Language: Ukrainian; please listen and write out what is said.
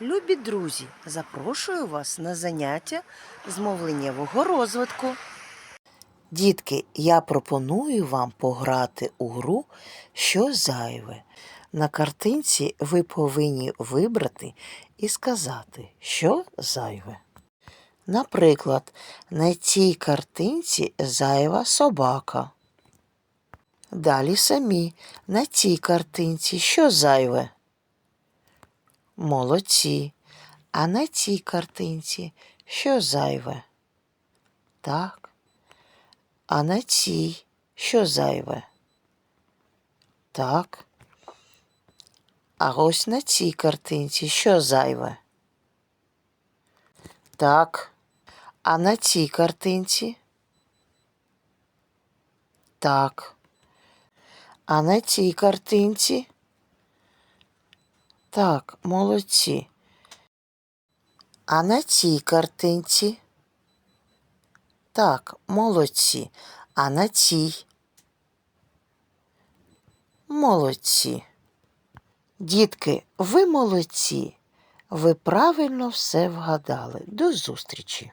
Любі друзі, запрошую вас на заняття з мовленнєвого розвитку. Дітки, я пропоную вам пограти у гру Що зайве. На картинці ви повинні вибрати і сказати, що зайве. Наприклад, на цій картинці зайва собака. Далі самі на цій картинці що зайве? Молодці. А на цій картинці що зайве? Так. А на цій що зайве? Так. А ось на цій картинці що зайве? Так. А на цій картинці? Так. А на цій картинці? Так, молодці. А на цій картинці? Так, молодці. А на цій? Молодці. Дітки, ви молодці. Ви правильно все вгадали. До зустрічі.